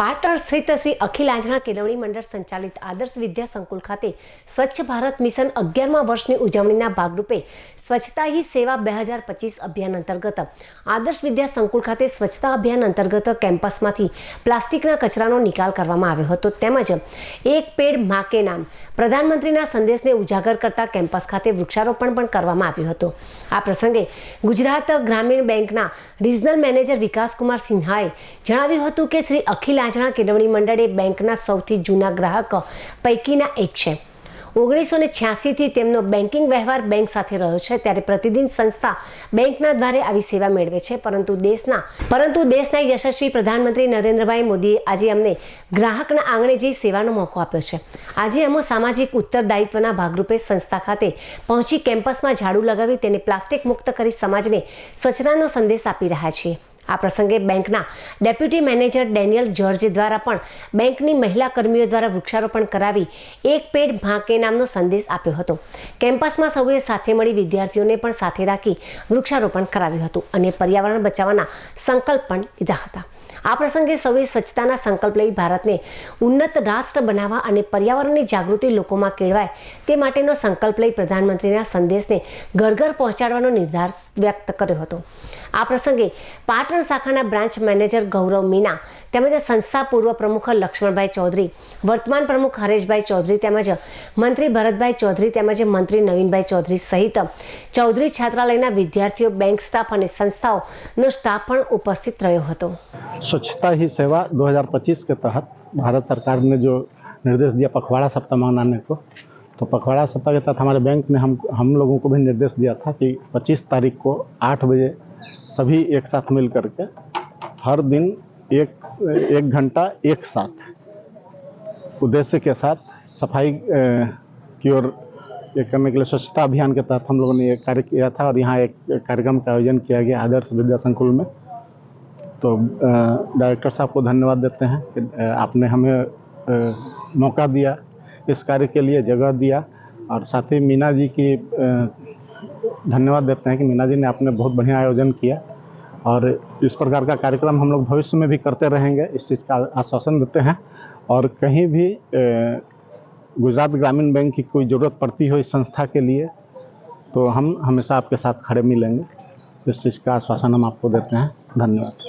પાટણ સ્થિત શ્રી અખિલ આંજણા કેળવણી મંડળ સંચાલિત આદર્શ વિદ્યા સંકુલ ખાતે સ્વચ્છ ભારત મિશન અગિયારમા વર્ષની ઉજવણીના ભાગરૂપે સ્વચ્છતા હી સેવા બે હજાર પચીસ અભિયાન અંતર્ગત. આદર્શ વિદ્યા સંકુલ ખાતે સ્વચ્છતા અભિયાન અંતર્ગત કેમ્પસમાંથી પ્લાસ્ટિકના કચરાનો નિકાલ કરવામાં આવ્યો હતો. તેમજ એક પેડ મા નામ પ્રધાનમંત્રીના સંદેશને ઉજાગર કરતા કેમ્પસ ખાતે વૃક્ષારોપણ પણ કરવામાં આવ્યું હતું. આ પ્રસંગે ગુજરાત ગ્રામીણ બેંકના રિજનલ મેનેજર વિકાસકુમાર સિન્હાએ જણાવ્યું હતું કે શ્રી અખિલ આજણા કેળવણી મંડળ એ બેંકના સૌથી જૂના ગ્રાહક પૈકીના એક છે. ઓગણીસો ને છ્યાસીથી તેમનો બેન્કિંગ વ્યવહાર બેંક સાથે રહ્યો છે, ત્યારે પ્રતિદિન સંસ્થા બેંકના દ્વારે આવી સેવા મેળવે છે. પરંતુ દેશના પરંતુ દેશના યશસ્વી પ્રધાનમંત્રી નરેન્દ્રભાઈ મોદીએ આજે અમને ગ્રાહકના આંગણે જઈ સેવાનો મોકો આપ્યો છે. આજે અમો સામાજિક ઉત્તરદાયિત્વના ભાગરૂપે સંસ્થા ખાતે પહોંચી કેમ્પસમાં ઝાડુ લગાવી તેને પ્લાસ્ટિક મુક્ત કરી સમાજને સ્વચ્છતાનો સંદેશ આપી રહ્યા છીએ. આ પ્રસંગે બેંકના ડેપ્યુટી મેનેજર ડેનિયલ જ્યોર્જ દ્વારા પણ બેંકની મહિલા કર્મીઓ દ્વારા વૃક્ષારોપણ કરાવી એક પેડ ભાંકે નામનો સંદેશ આપ્યો હતો. કેમ્પસમાં સૌએ સાથે મળી વિદ્યાર્થીઓને પણ સાથે રાખી વૃક્ષારોપણ કરાવ્યું હતું અને પર્યાવરણ બચાવવાના સંકલ્પ પણ લીધા હતા. આ પ્રસંગે સૌએ સ્વચ્છતાના સંકલ્પ લઈ ભારતને ઉન્નત રાષ્ટ્ર બનાવવા અને પર્યાવરણની જાગૃતિ લોકોમાં કેળવાય તે માટેનો સંકલ્પ લઈ પ્રધાનમંત્રીના સંદેશને ઘર ઘર પહોંચાડવાનો નિર્ધાર વ્યક્ત કર્યો હતો. આ પ્રસંગે પાટણ શાખાના બ્રાન્ચ મેનેજર ગૌરવ મીના તેમજ સંસ્થા પૂર્વ પ્રમુખ લક્ષ્મણભાઈ ચૌધરી, વર્તમાન પ્રમુખ હરેશભાઈ ચૌધરી તેમજ મંત્રી ભરતભાઈ ચૌધરી તેમજ મંત્રી નવીનભાઈ ચૌધરી સહિત ચૌધરી છાત્રાલયના વિદ્યાર્થીઓ, બેંક સ્ટાફ અને સંસ્થાઓનો સ્ટાફ પણ ઉપસ્થિત રહ્યો હતો. स्वच्छता ही सेवा 2025 के तहत भारत सरकार ने जो निर्देश दिया पखवाड़ा सप्ताह मनाने को तो पखवाड़ा सप्ताह के तहत हमारे बैंक ने हम हम लोगों को भी निर्देश दिया था कि 25 तारीख को 8 बजे सभी एक साथ मिल करके हर दिन एक एक घंटा एक साथ उद्देश्य के साथ सफ़ाई की ओर ये करने के लिए स्वच्छता अभियान के तहत हम लोगों ने ये कार्य किया था और यहाँ एक कार्यक्रम का आयोजन किया गया आदर्श विद्या संकुल में। तो डायरेक्टर साहब को धन्यवाद देते हैं कि आपने हमें मौका दिया, इस कार्य के लिए जगह दिया और साथ ही मीना जी की धन्यवाद देते हैं कि मीना जी ने आपने बहुत बढ़िया आयोजन किया और इस प्रकार का कार्यक्रम हम लोग भविष्य में भी करते रहेंगे, इस चीज़ का आश्वासन देते हैं और कहीं भी गुजरात ग्रामीण बैंक की कोई ज़रूरत पड़ती हो इस संस्था के लिए तो हम हमेशा आपके साथ खड़े मिलेंगे, इस चीज़ का आश्वासन हम आपको देते हैं, धन्यवाद।